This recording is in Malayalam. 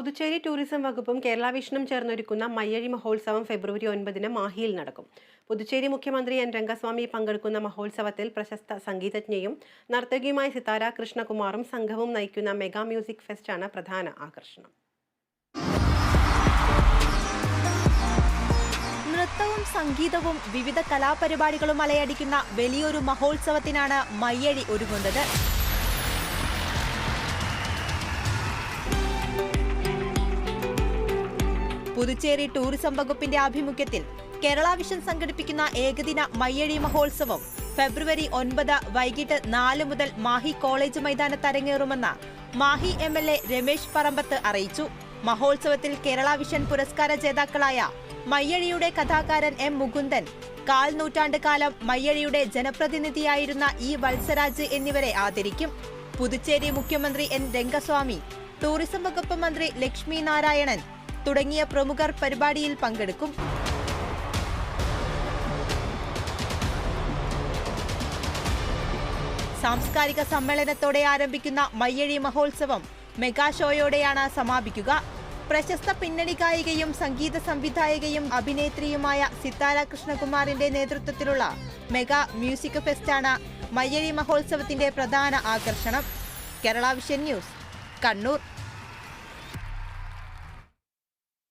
പുതുച്ചേരി ടൂറിസം വകുപ്പും കേരള വിഷനും ചേർന്നൊരുക്കുന്ന മയ്യഴി മഹോത്സവം ഫെബ്രുവരി ഒൻപതിന് മാഹിയിൽ നടക്കും. പുതുച്ചേരി മുഖ്യമന്ത്രി എൻ രംഗസ്വാമി പങ്കെടുക്കുന്ന മഹോത്സവത്തിൽ പ്രശസ്ത സംഗീതജ്ഞയും നർത്തകിയുമായ സിതാര കൃഷ്ണകുമാറും സംഘവും നയിക്കുന്ന മെഗാ മ്യൂസിക് ഫെസ്റ്റാണ് പ്രധാന ആകർഷണം. നൃത്തവും സംഗീതവും വിവിധ കലാപരിപാടികളും അലയടിക്കുന്ന വലിയൊരു മഹോത്സവത്തിനാണ് മയ്യഴി ഒരുങ്ങുന്നത്. പുതുച്ചേരി ടൂറിസം വകുപ്പിന്റെ ആഭിമുഖ്യത്തിൽ കേരള വിഷൻ സംഘടിപ്പിക്കുന്ന ഏകദിന മയ്യഴി മഹോത്സവം ഫെബ്രുവരി ഒൻപത് വൈകിട്ട് നാല് മുതൽ മാഹി കോളേജ് മൈതാനത്ത് അരങ്ങേറുമെന്ന് Mahe M L A Ramesh Parambath അറിയിച്ചു. മഹോത്സവത്തിൽ കേരള വിഷൻ പുരസ്കാര ജേതാക്കളായ മയ്യഴിയുടെ കഥാകാരൻ എം മുകുന്ദൻ കാൽ നൂറ്റാണ്ട് കാലം മയ്യഴിയുടെ ജനപ്രതിനിധിയായിരുന്ന ഇ വത്സരാജ് എന്നിവരെ ആദരിക്കും. പുതുച്ചേരി മുഖ്യമന്ത്രി എൻ രംഗസ്വാമി ടൂറിസം വകുപ്പ് മന്ത്രി ലക്ഷ്മി നാരായണൻ തുടങ്ങിയ പ്രമുഖർ പരിപാടിയിൽ പങ്കെടുക്കും. സാംസ്കാരിക സമ്മേളനത്തോടെ ആരംഭിക്കുന്ന മയ്യഴി മഹോത്സവം മെഗാ ഷോയോടെയാണ് സമാപിക്കുക. പ്രശസ്ത പിന്നണി ഗായികയും സംഗീത സംവിധായകയും അഭിനേത്രിയുമായ സിത്താര കൃഷ്ണകുമാറിന്റെ നേതൃത്വത്തിലുള്ള മെഗാ മ്യൂസിക് ഫെസ്റ്റാണ് മയ്യഴി മഹോത്സവത്തിന്റെ പ്രധാന ആകർഷണം. Kerala vision news Kannur.